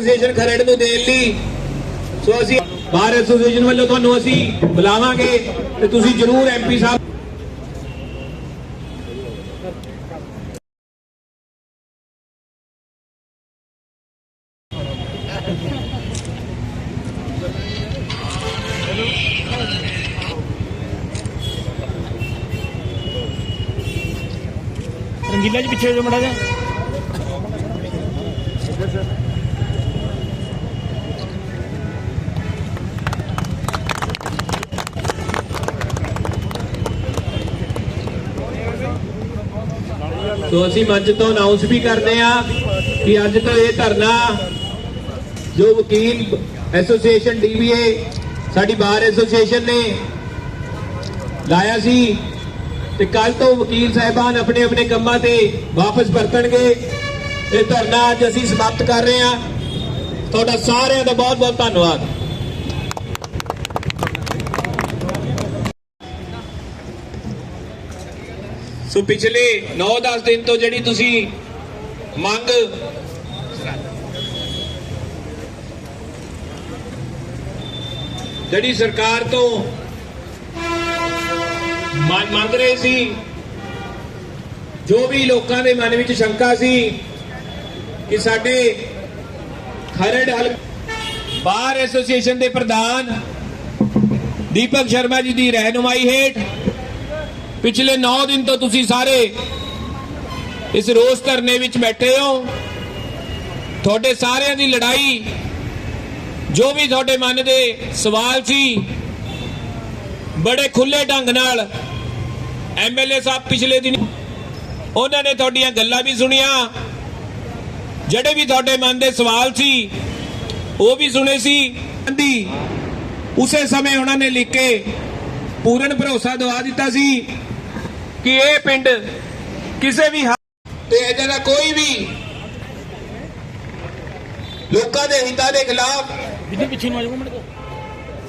Association Kharar ਨੂੰ ਦੇਣ ਲਈ। ਸੋ ਅਸੀਂ ਬਾਰ ਐਸੋਸੀਏਸ਼ਨ ਵੱਲੋਂ ਤੁਹਾਨੂੰ ਅਸੀਂ ਬੁਲਾਵਾਂਗੇ ਤੇ ਤੁਸੀਂ ਜਰੂਰ ਐਮਪੀ ਸਾਹਿਬ ਰੰਗੀਲਾ ਜੀ ਪਿੱਛੇ ਹੋ ਜਾ ਮੜਾ ਜਾ ਸੋ ਅਸੀਂ ਮੰਚ ਤੋਂ ਅਨਾਉਂਸ ਵੀ ਕਰਦੇ ਹਾਂ ਕਿ ਅੱਜ ਤੋਂ ਇਹ ਧਰਨਾ ਜੋ ਵਕੀਲ ਐਸੋਸੀਏਸ਼ਨ ਡੀਬੀਏ ਸਾਡੀ ਬਾਰ ਐਸੋਸੀਏਸ਼ਨ ਨੇ ਲਾਇਆ ਸੀ ਤੇ ਕੱਲ ਤੋਂ ਵਕੀਲ ਸਾਹਿਬਾਨ ਆਪਣੇ ਆਪਣੇ ਕੰਮਾਂ ਤੇ ਵਾਪਸ ਪਰਤਣਗੇ ਇਹ ਧਰਨਾ ਅੱਜ ਅਸੀਂ ਸਮਾਪਤ ਕਰ ਰਹੇ ਹਾਂ। ਤੁਹਾਡਾ ਸਾਰਿਆਂ ਦਾ ਬਹੁਤ ਬਹੁਤ ਧੰਨਵਾਦ। ਸੋ ਪਿਛਲੇ 9-10 ਦਿਨ ਤੋਂ ਜਿਹੜੀ ਤੁਸੀਂ ਮੰਗ ਜਿਹੜੀ ਸਰਕਾਰ ਤੋਂ ਮੰਗ ਮੰਗ ਰਹੇ ਸੀ, ਜੋ ਵੀ ਲੋਕਾਂ ਦੇ ਮਨ ਵਿੱਚ ਸ਼ੰਕਾ ਸੀ ਕਿ ਸਾਡੇ ਖਰੜ ਹਲ ਬਾਰ ਐਸੋਸੀਏਸ਼ਨ ਦੇ ਪ੍ਰਧਾਨ ਦੀਪਕ ਸ਼ਰਮਾ ਜੀ ਦੀ ਰਹਿਨੁਮਾਈ ਹੇਠ ਪਿਛਲੇ 9 ਦਿਨ ਤੋਂ ਤੁਸੀਂ ਸਾਰੇ ਇਸ ਰੋਸ ਧਰਨੇ ਵਿੱਚ ਬੈਠੇ ਹੋ। ਤੁਹਾਡੇ ਸਾਰਿਆਂ ਦੀ ਲੜਾਈ ਜੋ ਵੀ ਤੁਹਾਡੇ ਮਨ ਦੇ ਸਵਾਲ ਸੀ, ਬੜੇ ਖੁੱਲੇ ਢੰਗ ਨਾਲ ਐਮਐਲਏ ਸਾਹਿਬ ਪਿਛਲੇ ਦਿਨ ਉਹਨਾਂ ਨੇ ਤੁਹਾਡੀਆਂ ਗੱਲਾਂ ਵੀ ਸੁਣੀਆਂ। ਜਿਹੜੇ ਵੀ ਤੁਹਾਡੇ ਮਨ ਦੇ ਸਵਾਲ ਸੀ, ਉਹ ਵੀ ਸੁਣੇ ਸੀ। ਦੀ ਉਸੇ ਸਮੇਂ ਉਹਨਾਂ ਨੇ ਲਿਖ ਕੇ ਪੂਰਨ ਭਰੋਸਾ ਦਵਾ ਦਿੱਤਾ ਸੀ ਕਿ ਇਹ ਪਿੰਡ ਕਿਸੇ ਵੀ ਤੇ ਇਹਦਾ ਦਾ ਕੋਈ ਵੀ ਲੋਕਾਂ ਦੇ ਹਿੱਤਾਂ ਦੇ ਖਿਲਾਫ ਬਿੱਜੀ ਪਿੱਛੇ ਨੂੰ ਆ ਜਾਓ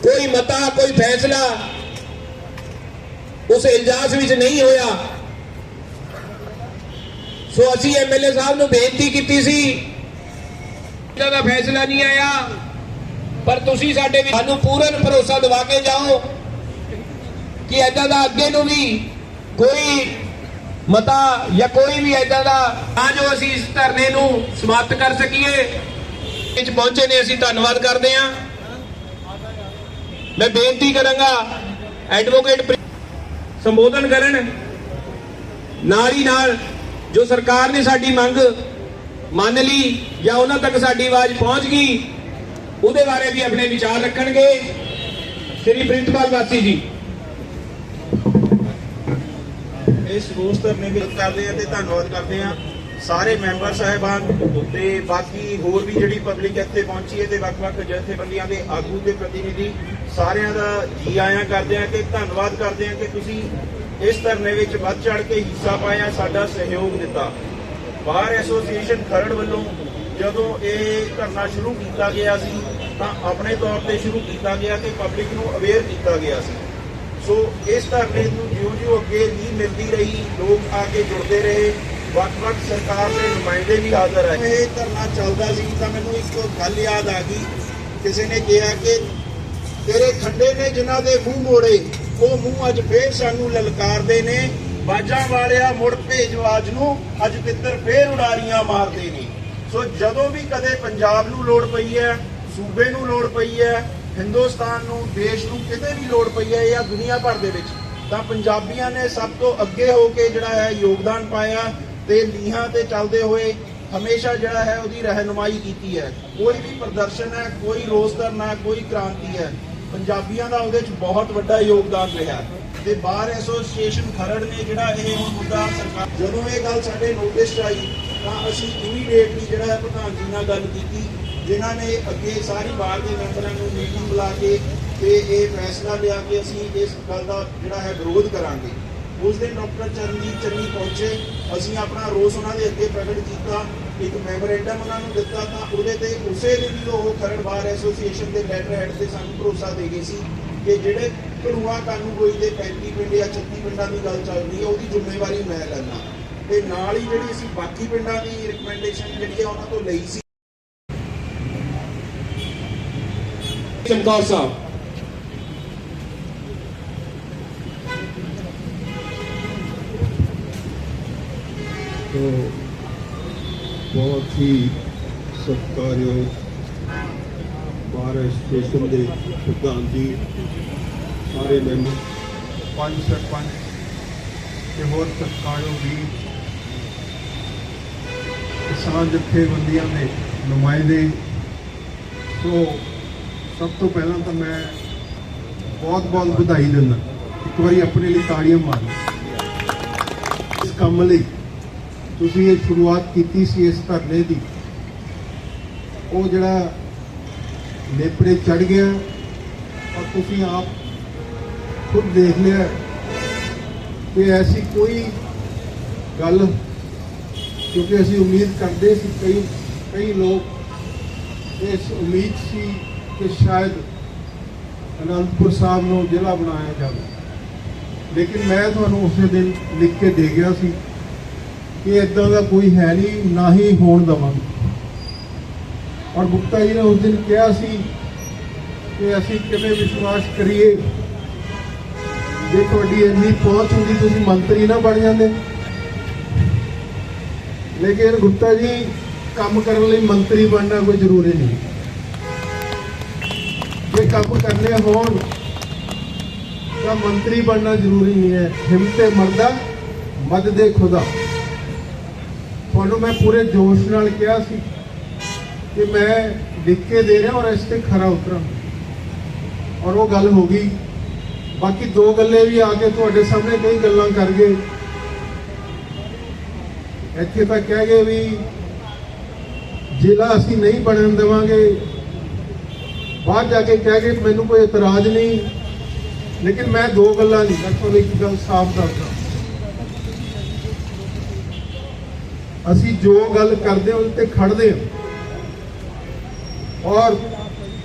ਕੋਈ ਮਤਾ ਕੋਈ ਫੈਸਲਾ ਉਸ ਇਲਜ਼ਾਮ ਵਿੱਚ ਨਹੀਂ ਹੋਇਆ। ਸੋ ਅਸੀਂ ਐਮਐਲਏ ਸਾਹਿਬ ਨੂੰ ਬੇਨਤੀ ਕੀਤੀ ਸੀ ਇਹਦਾ ਦਾ ਫੈਸਲਾ ਨਹੀਂ ਆਇਆ ਪਰ ਤੁਸੀਂ ਸਾਡੇ ਵੀ ਸਾਨੂੰ ਪੂਰਨ ਭਰੋਸਾ ਦਿਵਾ ਕੇ ਜਾਓ ਕਿ ਐਦਾਂ ਦਾ ਅੱਗੇ ਨੂੰ ਵੀ ਕੋਈ ਮਤਾ ਜਾਂ ਕੋਈ ਵੀ ਐਦਾਂ ਦਾ, ਤਾਂ ਜੋ ਅਸੀਂ ਇਸ ਧਰਨੇ ਨੂੰ ਸਮਾਪਤ ਕਰ ਸਕੀਏ। ਵਿੱਚ ਪਹੁੰਚੇ ਨੇ, ਅਸੀਂ ਧੰਨਵਾਦ ਕਰਦੇ ਹਾਂ। ਮੈਂ ਬੇਨਤੀ ਕਰਾਂਗਾ, ਐਡਵੋਕੇਟ ਸੰਬੋਧਨ ਕਰਨ, ਨਾਲ ਹੀ ਨਾਲ ਜੋ ਸਰਕਾਰ ਨੇ ਸਾਡੀ ਮੰਗ ਮੰਨ ਲਈ ਜਾਂ ਉਹਨਾਂ ਤੱਕ ਸਾਡੀ ਆਵਾਜ਼ ਪਹੁੰਚ ਗਈ, ਉਹਦੇ ਬਾਰੇ ਵੀ ਆਪਣੇ ਵਿਚਾਰ ਰੱਖਣਗੇ। ਸ੍ਰੀ ਪ੍ਰਿੰਤਪਾਲ ਵਾਸੀ ਜੀ। ਇਸ ਰੋਸ ਧਰਨੇ ਵਿੱਚ ਕਰਦੇ ਆ ਤੇ ਧੰਨਵਾਦ ਕਰਦੇ ਆ ਸਾਰੇ ਮੈਂਬਰ ਸਾਹਿਬਾਨ ਤੇ ਬਾਕੀ ਹੋਰ ਵੀ ਜਿਹੜੀ ਪਬਲਿਕ ਇੱਥੇ ਪਹੁੰਚੀ ਹੈ ਤੇ ਵੱਖ-ਵੱਖ ਜਥੇਬੰਦੀਆਂ ਦੇ ਆਗੂ ਤੇ ਪ੍ਰਤੀਨਿਧੀ, ਸਾਰਿਆਂ ਦਾ ਜੀ ਆਇਆਂ ਕਰਦੇ ਆ ਕਿ ਧੰਨਵਾਦ ਕਰਦੇ ਆ ਕਿ ਤੁਸੀਂ ਇਸ ਧਰਨੇ ਵਿੱਚ ਵੱਧ ਚੜ ਕੇ ਹਿੱਸਾ ਪਾਇਆ, ਸਾਡਾ ਸਹਿਯੋਗ ਦਿੱਤਾ। ਬਾਰ ਐਸੋਸੀਏਸ਼ਨ ਖਰੜ ਵੱਲੋਂ ਜਦੋਂ ਇਹ ਧਰਨਾ ਸ਼ੁਰੂ ਕੀਤਾ ਗਿਆ ਸੀ, ਤਾਂ ਆਪਣੇ ਤੌਰ ਤੇ ਸ਼ੁਰੂ ਕੀਤਾ ਗਿਆ ਤੇ ਪਬਲਿਕ ਨੂੰ ਅਵੇਅਰ ਕੀਤਾ ਗਿਆ ਸੀ। ਸੋ ਇਸ ਧਰਨੇ ਨੂੰ ਜਿਉਂ-ਜਿਉਂ ਅੱਗੇ ਨੀ ਮਿਲਦੀ ਰਹੀ, ਲੋਕ ਆ ਕੇ ਜੁੜਦੇ ਰਹੇ। ਵੱਖ-ਵੱਖ ਸਰਕਾਰ ਦੇ ਨੁਮਾਇੰਦੇ ਵੀ ਹਾਜ਼ਰ ਆਏ। ਇਹ ਧਰਨਾ ਚੱਲਦਾ ਸੀ ਤਾਂ ਮੈਨੂੰ ਇੱਕ ਗੱਲ ਯਾਦ ਆ ਗਈ। ਕਿਸੇ ਨੇ ਕਿਹਾ ਕਿ ਤੇਰੇ ਖੰਡੇ ਨੇ ਜਿਨ੍ਹਾਂ ਦੇ ਮੂੰਹ ਮੋੜੇ, ਉਹ ਮੂੰਹ ਅੱਜ ਫੇਰ ਸਾਨੂੰ ਲਲਕਾਰਦੇ ਨੇ। ਬਾਜਾਂ ਵਾਲਿਆ ਮੁੜ ਭੇਜ ਨੂੰ ਅੱਜ ਤਿੱਤਰ ਫੇਰ ਉਡਾਰੀਆਂ ਮਾਰਦੇ ਨੇ। ਸੋ ਜਦੋਂ ਵੀ ਕਦੇ ਪੰਜਾਬ ਨੂੰ ਲੋੜ ਪਈ ਹੈ, ਸੂਬੇ ਨੂੰ ਲੋੜ ਪਈ ਹੈ, ਹਿੰਦੁਸਤਾਨ ਨੂੰ, ਦੇਸ਼ ਨੂੰ ਕਿਤੇ ਵੀ ਲੋੜ ਪਈ ਹੈ ਜਾਂ ਦੁਨੀਆ ਭਰ ਦੇ ਵਿੱਚ ਤਾਂ ਪੰਜਾਬੀਆਂ ਨੇ ਸਭ ਤੋਂ ਅੱਗੇ ਹੋ ਕੇ ਜਿਹੜਾ ਹੈ ਯੋਗਦਾਨ ਪਾਇਆ ਤੇ ਲੀਹਾਂ ਤੇ ਚੱਲਦੇ ਹੋਏ ਹਮੇਸ਼ਾ ਜਿਹੜਾ ਹੈ ਉਹਦੀ ਰਹਿਨੁਮਾਈ ਕੀਤੀ ਹੈ। ਕੋਈ ਵੀ ਪ੍ਰਦਰਸ਼ਨ ਹੈ, ਕੋਈ ਰੋਸ ਧਰਨਾ ਕੋਈ ਕ੍ਰਾਂਤੀ ਹੈ, ਪੰਜਾਬੀਆਂ ਦਾ ਉਹਦੇ 'ਚ ਬਹੁਤ ਵੱਡਾ ਯੋਗਦਾਨ ਰਿਹਾ। ਤੇ ਬਾਰ ਐਸੋਸੀਏਸ਼ਨ ਖਰੜ ਨੇ ਜਿਹੜਾ ਇਹ ਮੁੱਦਾ ਸਰਕਾਰ ਜਦੋਂ ਇਹ ਗੱਲ ਸਾਡੇ ਨੋਟਿਸ 'ਚ ਆਈ, ਤਾਂ ਅਸੀਂ ਇਮੀਡੀਏਟਲੀ ਜਿਹੜਾ ਹੈ ਪ੍ਰਧਾਨ ਜੀ ਨਾਲ ਗੱਲ ਕੀਤੀ, ਜਿਨ੍ਹਾਂ ਨੇ ਅੱਗੇ ਸਾਰੀ ਬਾਰ ਦੇ ਮੈਂਬਰਾਂ ਨੂੰ ਮੀਟਿੰਗ ਬੁਲਾ ਕੇ ਤੇ ਇਹ ਫੈਸਲਾ ਲਿਆ ਕਿ ਅਸੀਂ ਇਸ ਗੱਲ ਦਾ ਜਿਹੜਾ ਹੈ ਵਿਰੋਧ ਕਰਾਂਗੇ। ਉਸ ਦਿਨ ਡਾਕਟਰ ਚਰਨਜੀਤ ਚੰਨੀ ਪਹੁੰਚੇ। ਅਸੀਂ ਆਪਣਾ ਰੋਸ ਉਹਨਾਂ ਦੇ ਅੱਗੇ ਪ੍ਰਗਟ ਕੀਤਾ। ਇੱਕ ਮੈਮੋਰੈਂਡਮ ਉਹਨਾਂ ਨੂੰ ਦਿੱਤਾ ਤਾਂ ਉਹਦੇ ਤੇ ਉਸੇ ਦਿਨ ਹੀ ਉਹ ਖਰੜ ਬਾਰ ਐਸੋਸੀਏਸ਼ਨ ਦੇ ਲੈਟਰ ਹੈਡ ਤੇ ਸਾਨੂੰ ਭਰੋਸਾ ਦੇ ਗਏ ਸੀ ਕਿ ਜਿਹੜੇ ਘੜੂਆ ਕਾਨੂੰਗੋਈ ਦੇ 35 ਪਿੰਡ ਜਾਂ 36 ਪਿੰਡਾਂ ਦੀ ਗੱਲ ਚੱਲ ਰਹੀ ਹੈ, ਉਹਦੀ ਜ਼ਿੰਮੇਵਾਰੀ ਮੈਂ ਲੈਣਾ ਤੇ ਨਾਲ ਹੀ ਜਿਹੜੀ ਅਸੀਂ ਬਾਕੀ ਪਿੰਡਾਂ ਦੀ ਰਿਕਮੈਂਡੇਸ਼ਨ ਜਿਹੜੀ ਹੈ ਉਹਨਾਂ ਤੋਂ ਲਈ ਸੀ। ਚਮਕੌਰ ਸਾਹਿਬ ਤੋ ਬਹੁਤ ਹੀ ਸਤਿਕਾਰਯੋਗ ਬਾਰ ਸਟੇਸ਼ਨ ਦੇ ਪ੍ਰਧਾਨ ਜੀ ਸਾਰੇ ਮੈਂਬਰ, ਪੰਜ ਸਰਪੰਚ ਤੇ ਹੋਰ ਸਤਿਕਾਰਯੋਗ ਵੀ ਕਿਸਾਨ ਜਥੇਬੰਦੀਆਂ ਦੇ ਨੁਮਾਇੰਦੇ। ਸੋ ਸਭ ਤੋਂ ਪਹਿਲਾਂ ਤਾਂ ਮੈਂ ਬਹੁਤ ਬਹੁਤ ਵਧਾਈ ਦਿੰਦਾ। ਇੱਕ ਵਾਰੀ ਆਪਣੇ ਲਈ ਤਾੜੀਆਂ ਮਾਰੋ। ਇਸ ਕੰਮ ਲਈ ਤੁਸੀਂ ਇਹ ਸ਼ੁਰੂਆਤ ਕੀਤੀ ਸੀ ਇਸ ਧਰਨੇ ਦੀ, ਉਹ ਜਿਹੜਾ ਨੇਪਰੇ ਚੜ ਗਿਆ ਔਰ ਤੁਸੀਂ ਆਪ ਖੁਦ ਦੇਖ ਲਿਆ ਕਿ ਐਸੀ ਕੋਈ ਗੱਲ, ਕਿਉਂਕਿ ਅਸੀਂ ਉਮੀਦ ਕਰਦੇ ਸੀ ਕਈ ਕਈ ਲੋਕ ਇਸ ਉਮੀਦ ਸੀ ਕਿ ਸ਼ਾਇਦ ਅਨੰਦਪੁਰ ਸਾਹਿਬ ਨੂੰ ਜ਼ਿਲ੍ਹਾ ਬਣਾਇਆ ਜਾਵੇ। ਲੇਕਿਨ ਮੈਂ ਤੁਹਾਨੂੰ ਉਸੇ ਦਿਨ ਲਿਖ ਕੇ ਦੇ ਗਿਆ ਸੀ ਕਿ ਇਦਾਂ ਦਾ ਕੋਈ ਹੈ ਨਹੀਂ, ਨਾ ਹੀ ਹੋਣ ਦਵਾਂਗੇ। ਔਰ ਗੁਪਤਾ ਜੀ ਨੇ ਉਸ ਦਿਨ ਕਿਹਾ ਸੀ ਕਿ ਅਸੀਂ ਕਿਵੇਂ ਵਿਸ਼ਵਾਸ ਕਰੀਏ? ਜੇ ਤੁਹਾਡੀ ਇੰਨੀ ਪਹੁੰਚ ਹੁੰਦੀ, ਤੁਸੀਂ ਮੰਤਰੀ ਨਾ ਬਣ ਜਾਂਦੇ। ਲੇਕਿਨ ਗੁਪਤਾ ਜੀ, ਕੰਮ ਕਰਨ ਲਈ ਮੰਤਰੀ ਬਣਨਾ ਕੋਈ ਜ਼ਰੂਰੀ ਨਹੀਂ। ਜੇ ਕੰਮ ਕਰਨੇ ਹੋਣ, ਤਾਂ ਮੰਤਰੀ ਬਣਨਾ ਜ਼ਰੂਰੀ ਨਹੀਂ ਹੈ। ਹਿੰਮਤੇ ਮਰਦਾ ਮਦਦੇ ਖੁਦਾ। ਤੁਹਾਨੂੰ ਮੈਂ ਪੂਰੇ ਜੋਸ਼ ਨਾਲ ਕਿਹਾ ਸੀ ਕਿ ਮੈਂ ਲਿਖ ਕੇ ਦੇ ਰਿਹਾ ਔਰ ਇਸ ਤੇ ਖਰਾ ਉਤਰਾਂ। ਔਰ ਉਹ ਗੱਲ ਹੋ ਗਈ। ਬਾਕੀ ਦੋ ਗੱਲੇ ਵੀ ਆ ਕੇ ਤੁਹਾਡੇ ਸਾਹਮਣੇ ਕਈ ਗੱਲਾਂ ਕਰ ਗਏ। ਇੱਥੇ ਤਾਂ ਕਹਿ ਗਏ ਵੀ ਜ਼ਿਲ੍ਹਾ ਅਸੀਂ ਨਹੀਂ ਬਣਨ ਦੇਵਾਂਗੇ। ਬਾਹਰ ਜਾ ਕੇ ਕਹਿ ਗਏ, ਮੈਨੂੰ ਕੋਈ ਇਤਰਾਜ਼ ਨਹੀਂ। ਲੇਕਿਨ ਮੈਂ ਦੋ ਗੱਲਾਂ ਨਹੀਂ, ਮੈਂ ਤੁਹਾਨੂੰ ਇੱਕ ਗੱਲ ਸਾਫ਼ ਕਰਦਾ ਅਸੀਂ ਜੋ ਗੱਲ ਕਰਦੇ ਹਾਂ, ਉਹਦੇ ਤੇ ਖੜਦੇ ਹਾਂ। ਔਰ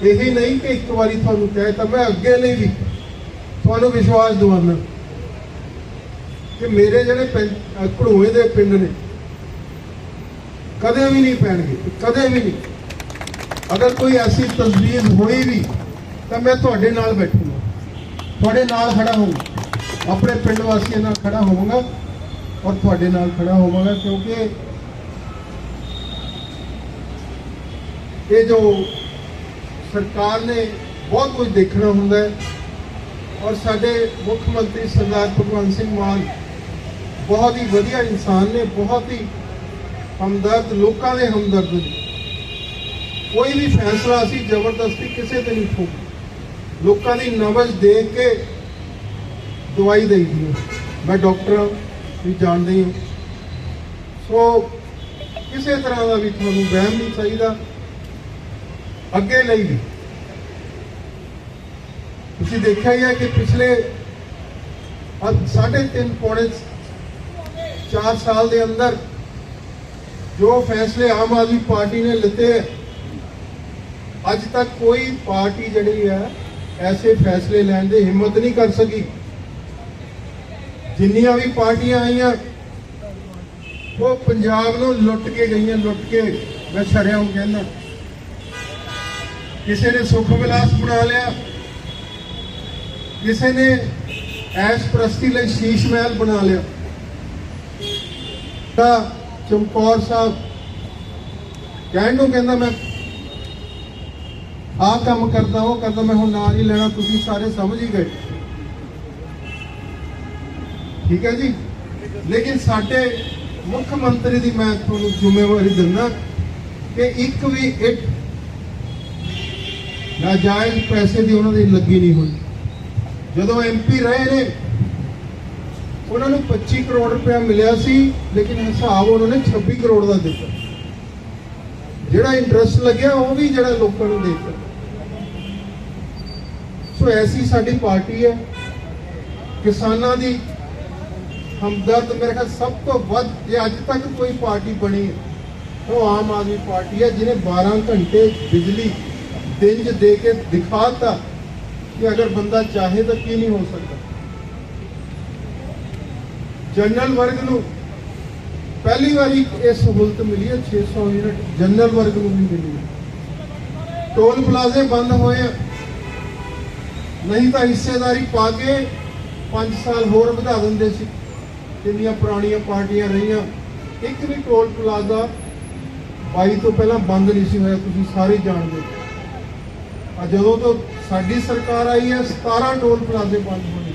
ਇਹੀ ਨਹੀਂ ਕਿ ਇੱਕ ਵਾਰੀ ਤੁਹਾਨੂੰ ਕਹਿ ਤਾਂ ਮੈਂ ਅੱਗੇ ਲਈ ਵੀ, ਤੁਹਾਨੂੰ ਵਿਸ਼ਵਾਸ ਦਿਵਾਉਣਾ ਕਿ ਮੇਰੇ ਜਿਹੜੇ ਪਿੰਡ ਅਹ ਘੜੂਏ ਦੇ ਪਿੰਡ ਨੇ, ਕਦੇ ਵੀ ਨਹੀਂ ਪੈਣਗੇ, ਕਦੇ ਵੀ ਨਹੀਂ। ਅਗਰ ਕੋਈ ਐਸੀ ਤਸਵੀਰ ਹੋਈ ਵੀ, ਤਾਂ ਮੈਂ ਤੁਹਾਡੇ ਨਾਲ ਬੈਠੂਗਾ। ਤੁਹਾਡੇ ਨਾਲ ਖੜਾ ਹੋਊਂਗਾ। ਆਪਣੇ ਪਿੰਡ ਵਾਸੀਆਂ ਨਾਲ ਖੜਾ ਹੋਵਾਂਗਾ ਔਰ ਤੁਹਾਡੇ ਨਾਲ ਖੜਾ ਹੋਵਾਂਗਾ ਕਿਉਂਕਿ ਇਹ ਜੋ ਸਰਕਾਰ ਨੇ ਬਹੁਤ ਕੁਝ ਦੇਖਣਾ ਹੁੰਦਾ ਹੈ ਔਰ ਸਾਡੇ ਮੁੱਖ ਮੰਤਰੀ ਸਰਦਾਰ ਭਗਵੰਤ ਸਿੰਘ ਮਾਨ ਬਹੁਤ ਹੀ ਵਧੀਆ ਇਨਸਾਨ ਨੇ, ਬਹੁਤ ਹੀ ਹਮਦਰਦ, ਲੋਕਾਂ ਦੇ ਹਮਦਰਦ ਨੇ। ਕੋਈ ਵੀ ਫੈਸਲਾ ਅਸੀਂ ਜ਼ਬਰਦਸਤੀ ਕਿਸੇ ਤੇ ਨਹੀਂ ਠੋਕ ਲੋਕਾਂ ਦੀ ਨਵਜ਼ ਦੇ ਕੇ ਦਵਾਈ ਦੇਈਦੀ ਮੈਂ ਡਾਕਟਰ ਹਾਂ। ਵੀ ਜਾਣਦੇ ਹੋ ਸੋ ਕਿਸੇ ਤਰ੍ਹਾਂ ਦਾ ਵੀ ਤੁਹਾਨੂੰ ਵਹਿਮ ਨਹੀਂ ਚਾਹੀਦਾ। ਅੱਗੇ ਲਈ ਵੀ। ਤੁਸੀਂ ਦੇਖਿਆ ਹੀ ਹੈ ਕਿ ਪਿਛਲੇ ਅੱਜ ਸਾਢੇ ਤਿੰਨ ਪੌਣੇ 4 ਸਾਲ ਦੇ ਅੰਦਰ ਜੋ ਫੈਸਲੇ ਆਮ ਆਦਮੀ ਪਾਰਟੀ ਨੇ ਲਿੱਤੇ ਹੈ, ਅੱਜ ਤੱਕ ਕੋਈ ਪਾਰਟੀ ਜਿਹੜੀ ਹੈ ਐਸੇ ਫੈਸਲੇ ਲੈਣ ਦੀ ਹਿੰਮਤ ਨਹੀਂ ਕਰ ਸਕੀ। ਜਿੰਨੀਆਂ ਵੀ ਪਾਰਟੀਆਂ ਆਈਆਂ, ਉਹ ਪੰਜਾਬ ਨੂੰ ਲੁੱਟ ਕੇ ਗਈਆਂ, ਲੁੱਟ ਕੇ ਮੈਂ ਛੜਿਆਉਂ ਕਹਿੰਦਾ। ਕਿਸੇ ਨੇ ਸੁਖ ਵਿਲਾਸ ਬਣਾ ਲਿਆ, ਕਿਸੇ ਨੇ ਐਸ਼ ਪ੍ਰਸਤੀ ਲਈ ਸ਼ੀਸ਼ ਮਹਿਲ ਬਣਾ ਲਿਆ। ਤਾਂ ਚਮਕੌਰ ਸਾਹਿਬ ਕਹਿਣ ਨੂੰ ਕਹਿੰਦਾ ਮੈਂ, ਆਹ ਕੰਮ ਕਰਦਾ, ਉਹ ਕਰਦਾ, ਮੈਂ ਹੁਣ ਨਾਂ ਨਹੀਂ ਲੈਣਾ, ਤੁਸੀਂ ਸਾਰੇ ਸਮਝ ਹੀ ਗਏ। ਠੀਕ ਹੈ ਜੀ? ਲੇਕਿਨ ਸਾਡੇ ਮੁੱਖ ਮੰਤਰੀ ਦੀ ਮੈਂ ਤੁਹਾਨੂੰ ਜ਼ਿੰਮੇਵਾਰੀ ਦਿੰਦਾ ਕਿ ਇੱਕ ਵੀ ਇੱਟ ਨਾਜਾਇਜ਼ ਪੈਸੇ ਦੀ ਉਹਨਾਂ ਦੀ ਲੱਗੀ ਨਹੀਂ ਹੋਈ। ਜਦੋਂ ਐਮਪੀ ਰਹੇ ਨੇ, ਉਹਨਾਂ ਨੂੰ 25 ਕਰੋੜ ਰੁਪਇਆ ਮਿਲਿਆ ਸੀ, ਲੇਕਿਨ ਹਿਸਾਬ ਉਹਨਾਂ ਨੇ 26 ਕਰੋੜ ਦਾ ਦਿੱਤਾ। ਜਿਹੜਾ ਇੰਟਰਸਟ ਲੱਗਿਆ, ਉਹ ਵੀ ਜਿਹੜਾ ਲੋਕਾਂ ਨੂੰ ਦੇ ਦਿੱਤਾ। ਸੋ ਐਸੀ ਸਾਡੀ ਪਾਰਟੀ ਹੈ। ਕਿਸਾਨਾਂ ਦੀ ਹਮਦਰਦ ਮੇਰੇ ਖਿਆਲ ਸਭ ਤੋਂ ਵੱਧ ਜੇ ਅੱਜ ਤੱਕ ਕੋਈ ਪਾਰਟੀ ਬਣੀ ਹੈ। ਉਹ ਆਮ ਆਦਮੀ ਪਾਰਟੀ ਹੈ ਜਿਹਨੇ 12 ਘੰਟੇ ਬਿਜਲੀ ਦਿਨ 'ਚ ਦੇ ਕੇ ਦਿਖਾਤਾ ਕਿ ਅਗਰ ਬੰਦਾ ਚਾਹੇ ਤਾਂ ਕੀ ਨਹੀਂ ਹੋ ਸਕਦਾ। ਜਨਰਲ ਵਰਗ ਨੂੰ ਪਹਿਲੀ ਵਾਰੀ ਇਹ ਸਹੂਲਤ ਮਿਲੀ ਹੈ 600 ਯੂਨਿਟ ਜਨਰਲ ਵਰਗ ਨੂੰ ਵੀ ਮਿਲੀ ਹੈ। ਟੋਲ ਪਲਾਜ਼ੇ ਬੰਦ ਹੋਏ ਆ। ਨਹੀਂ ਤਾਂ ਹਿੱਸੇਦਾਰੀ ਪਾ ਕੇ 5 ਸਾਲ ਹੋਰ ਵਧਾ ਦਿੰਦੇ ਸੀ। ਜਿੰਨੀਆਂ ਪੁਰਾਣੀਆਂ ਪਾਰਟੀਆਂ ਰਹੀਆਂ, ਇੱਕ ਵੀ ਟੋਲ ਪਲਾਜ਼ਾ 22 ਤੋਂ ਪਹਿਲਾਂ ਬੰਦ ਨਹੀਂ ਸੀ ਹੋਇਆ, ਤੁਸੀਂ ਸਾਰੇ ਜਾਣਦੇ ਆ ਜਦੋਂ ਤੋਂ ਸਾਡੀ ਸਰਕਾਰ ਆਈ ਹੈ 17 ਟੋਲ ਪਲਾਜ਼ੇ ਬੰਦ ਹੋਏ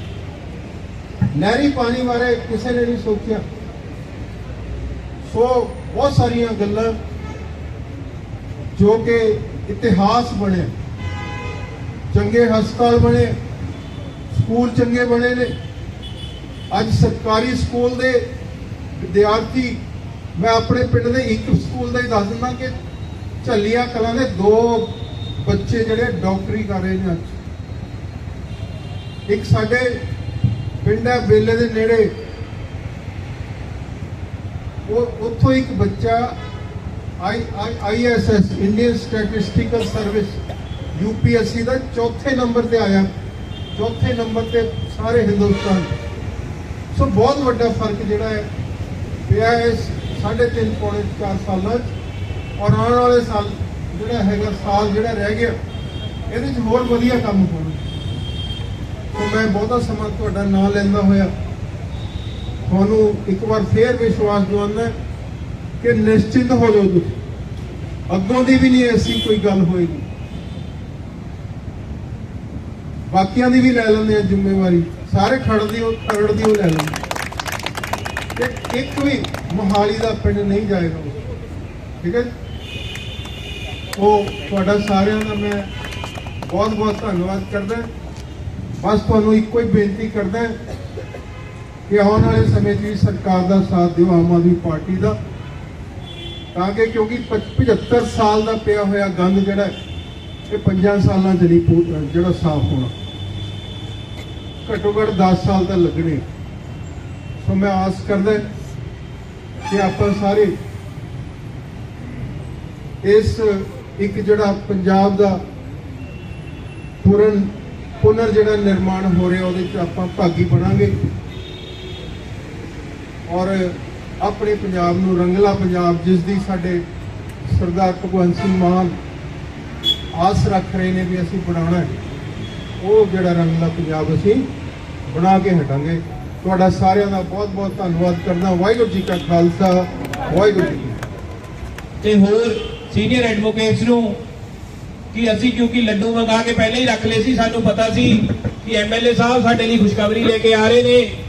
ਨਹਿਰੀ ਪਾਣੀ ਬਾਰੇ ਕਿਸੇ ਨੇ ਨਹੀਂ ਸੋਚਿਆ। ਸੋ ਬਹੁਤ ਸਾਰੀਆਂ ਗੱਲਾਂ ਜੋ ਕਿ ਇਤਿਹਾਸ ਬਣਿਆ। ਚੰਗੇ ਹਸਪਤਾਲ ਬਣੇ, ਸਕੂਲ ਚੰਗੇ ਬਣੇ ਨੇ। ਅੱਜ ਸਰਕਾਰੀ ਸਕੂਲ ਦੇ ਵਿਦਿਆਰਥੀ, ਮੈਂ ਆਪਣੇ ਪਿੰਡ ਦੇ ਇੱਕ ਸਕੂਲ ਦਾ ਹੀ ਦੱਸ ਦਿੰਦਾ ਕਿ ਝੱਲੀਆਂ ਕਲਾਂ ਦੇ ਦੋ ਬੱਚੇ ਜਿਹੜੇ ਡਾਕਟਰੀ ਕਰ ਰਹੇ ਨੇ ਅੱਜ। ਇੱਕ ਸਾਡੇ ਪਿੰਡ ਹੈ, ਬੇਲੇ ਦੇ ਨੇੜੇ। ਉਹ ਉੱਥੋਂ ਇੱਕ ਬੱਚਾ I ISS Indian statistical service UPSC ਦਾ ਚੌਥੇ ਨੰਬਰ ਤੇ ਆਇਆ। ਚੌਥੇ ਨੰਬਰ ਤੇ ਸਾਰੇ ਹਿੰਦੁਸਤਾਨ। ਸੋ ਬਹੁਤ ਵੱਡਾ ਫ਼ਰਕ ਜਿਹੜਾ ਹੈ, ਪਿਆ ਹੈ ਇਸ ਸਾਢੇ ਤਿੰਨ ਪੌਣੇ 4 ਸਾਲਾਂ 'ਚ। ਔਰ ਆਉਣ ਵਾਲੇ ਸਾਲ ਜਿਹੜਾ ਹੈਗਾ, ਸਾਲ ਜਿਹੜਾ ਰਹਿ ਗਿਆ, ਇਹਦੇ 'ਚ ਹੋਰ ਵਧੀਆ ਕੰਮ ਹੋਣ। ਸੋ ਮੈਂ ਬਹੁਤਾ ਸਮਾਂ ਤੁਹਾਡਾ ਨਾਂ ਲੈਂਦਾ ਹੋਇਆ। ਤੁਹਾਨੂੰ ਇੱਕ ਵਾਰ ਫੇਰ ਵਿਸ਼ਵਾਸ ਦਿਵਾਉਂਦਾ ਕਿ ਨਿਸ਼ਚਿਤ ਹੋ ਜਾਓ ਤੁਸੀਂ। ਅੱਗੋਂ ਦੀ ਵੀ ਨਹੀਂ ਐਸੀ ਕੋਈ ਗੱਲ ਹੋਏਗੀ। ਬਾਕੀਆਂ ਦੀ ਵੀ ਲੈ ਲੈਂਦੇ ਆ ਜ਼ਿੰਮੇਵਾਰੀ। ਸਾਰੇ ਖੜ ਦੀ ਉਹ ਖਰੜ ਦੀ ਉਹ ਲੈ ਲੈਂਦੇ ਤੇ ਇੱਕ ਵੀ ਮੋਹਾਲੀ ਦਾ ਪਿੰਡ ਨਹੀਂ ਜਾਏਗਾ ਉਹ। ਠੀਕ ਹੈ ਉਹ ਤੁਹਾਡਾ ਸਾਰਿਆਂ ਦਾ ਮੈਂ ਬਹੁਤ ਬਹੁਤ ਧੰਨਵਾਦ ਕਰਦਾ। ਬਸ ਤੁਹਾਨੂੰ ਇੱਕੋ ਹੀ ਬੇਨਤੀ ਕਰਦਾ ਕਿ ਆਉਣ ਵਾਲੇ ਸਮੇਂ 'ਚ ਵੀ ਸਰਕਾਰ ਦਾ ਸਾਥ ਦਿਓ, ਆਮ ਆਦਮੀ ਪਾਰਟੀ ਦਾ। ਤਾਂ ਕਿ ਕਿਉਂਕਿ 75 ਸਾਲ ਦਾ ਪਿਆ ਹੋਇਆ ਗੰਦ ਜਿਹੜਾ ਇਹ 5 ਸਾਲਾਂ 'ਚ ਨਹੀਂ ਜਿਹੜਾ ਸਾਫ਼ ਹੋਣਾ। ਘੱਟੋ ਘੱਟ 10 ਸਾਲ ਤਾਂ ਲੱਗਣੇ। ਸੋ ਮੈਂ ਆਸ ਕਰਦਾ ਕਿ ਆਪਾਂ ਸਾਰੇ ਇਸ ਇੱਕ ਜਿਹੜਾ ਪੰਜਾਬ ਦਾ ਪੂਰਨ ਪੁਨਰ ਜਿਹੜਾ ਨਿਰਮਾਣ ਹੋ ਰਿਹਾ, ਉਹਦੇ 'ਚ ਆਪਾਂ ਭਾਗੀ ਬਣਾਂਗੇ। ਔਰ ਆਪਣੇ ਪੰਜਾਬ ਨੂੰ ਰੰਗਲਾ ਪੰਜਾਬ, ਜਿਸ ਦੀ ਸਾਡੇ ਸਰਦਾਰ ਭਗਵੰਤ ਸਿੰਘ ਮਾਨ ਆਸ ਰੱਖ ਰਹੇ ਨੇ ਵੀ ਅਸੀਂ ਬਣਾਉਣਾ ਉਹ ਜਿਹੜਾ ਰੰਗਲਾ ਪੰਜਾਬ ਅਸੀਂ ਬਣਾ ਕੇ ਹਟਾਂਗੇ। ਤੁਹਾਡਾ ਸਾਰਿਆਂ ਦਾ ਬਹੁਤ ਬਹੁਤ ਧੰਨਵਾਦ ਕਰਦਾ ਵਾਹਿਗੁਰੂ ਜੀ ਕਾ ਖਾਲਸਾ, ਵਾਹਿਗੁਰੂ ਜੀ ਕੀ ਤੇ ਹੋਰ ਸੀਨੀਅਰ ਐਡਵੋਕੇਟਸ ਨੂੰ ਕਿ ਅਸੀਂ ਕਿਉਂਕਿ ਲੱਡੂ ਮੰਗਾ ਕੇ ਪਹਿਲਾਂ ਹੀ ਰੱਖ ਲਏ ਸੀ, ਸਾਨੂੰ ਪਤਾ ਸੀ ਕਿ ਐਮਐਲਏ ਸਾਹਿਬ ਸਾਡੇ ਲਈ ਖੁਸ਼ਖਬਰੀ ਲੈ ਕੇ ਆ ਰਹੇ ਨੇ।